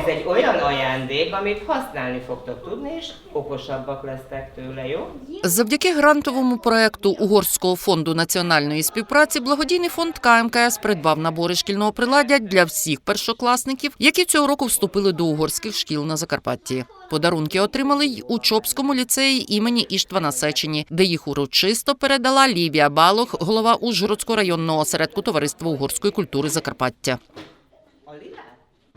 ez egy olyan ajándék, amit használni fogtok tudni, és okosabbak lesztek tőle, jó? Завдяки грантовому проекту Угорського фонду національної співпраці благодійний фонд КМКС придбав набори шкільного приладдя для всіх першокласників, які цього року вступили до угорських шкіл на Закарпатті. Подарунки отримали й у Чопському ліцеї імені Іштвана Сечені, де їх урочисто передала Лівія Балох, голова Ужгородського районного осередку Товариства угорської культури Закарпаття.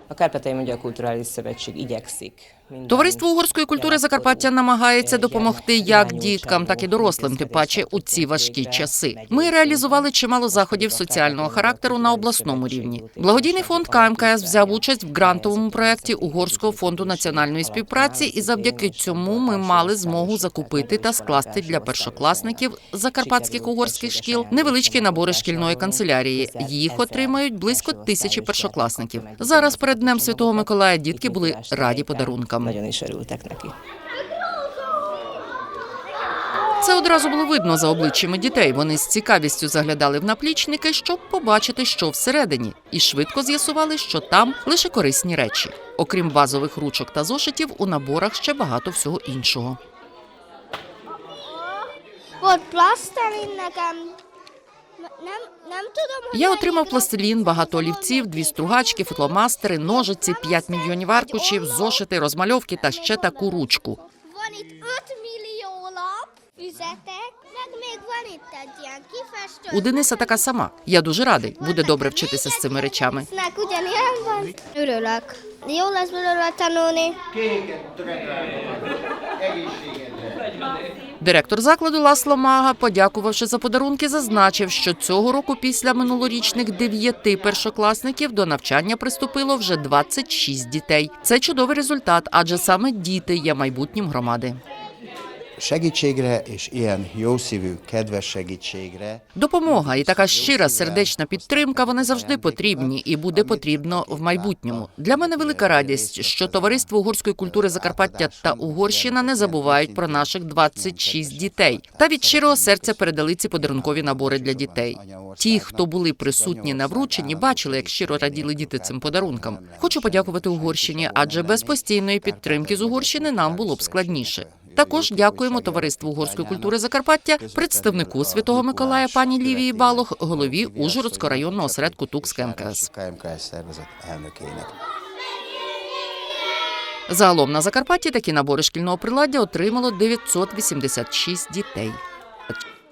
A Kárpátai Magyar Kulturális Szövetség igyekszik. Товариство угорської культури Закарпаття намагається допомогти як діткам, так і дорослим, тим паче у ці важкі часи. Ми реалізували чимало заходів соціального характеру на обласному рівні. Благодійний фонд КМКС взяв участь в грантовому проєкті Угорського фонду національної співпраці, і завдяки цьому ми мали змогу закупити та скласти для першокласників закарпатських угорських шкіл невеличкі набори шкільної канцелярії. Їх отримають близько тисячі першокласників. Зараз перед днем Святого Миколая дітки були раді подарункам. Nagyon is örültek neki. Це одразу було видно за обличчями дітей. Вони з цікавістю заглядали в наплічники, щоб побачити, що всередині, і швидко з'ясували, що там лише корисні речі. Окрім базових ручок та зошитів, у наборах ще багато всього іншого. Volt plasztelin Я отримав пластилін, багато олівців, дві стругачки, фотломастери, ножиці, 5 мільйонів аркушів, зошити, розмальовки та ще таку ручку. Van itt 5 millió lap, füzetek, meg még van itt egy ilyen kifestő. У Дениса така сама. Я дуже радий. Буде добре вчитися з цими речами. Директор закладу Ласло Мага, подякувавши за подарунки, зазначив, що цього року після минулорічних дев'яти першокласників до навчання приступило вже 26 дітей. Це чудовий результат, адже саме діти є майбутнім громади. Segítségre és ilyen jószívű, kedves segítségre Допомога і така щира сердечна підтримка вони завжди потрібні і буде потрібно в майбутньому. Для мене велика радість, що товариство угорської культури Закарпаття та Угорщина не забувають про наших 26 дітей та від щирого серця передали ці подарункові набори для дітей. Ті, хто були присутні на врученні, бачили, як щиро раділи діти цим подарункам. Хочу подякувати Угорщині, адже без постійної підтримки з Угорщини нам було б складніше. Також дякуємо товариству угорської культури Закарпаття, представнику Святого Миколая пані Лівії Балох, голові Ужгородського районного осередку ТУКС МКС. Загалом на Закарпатті такі набори шкільного приладдя отримало 986 дітей.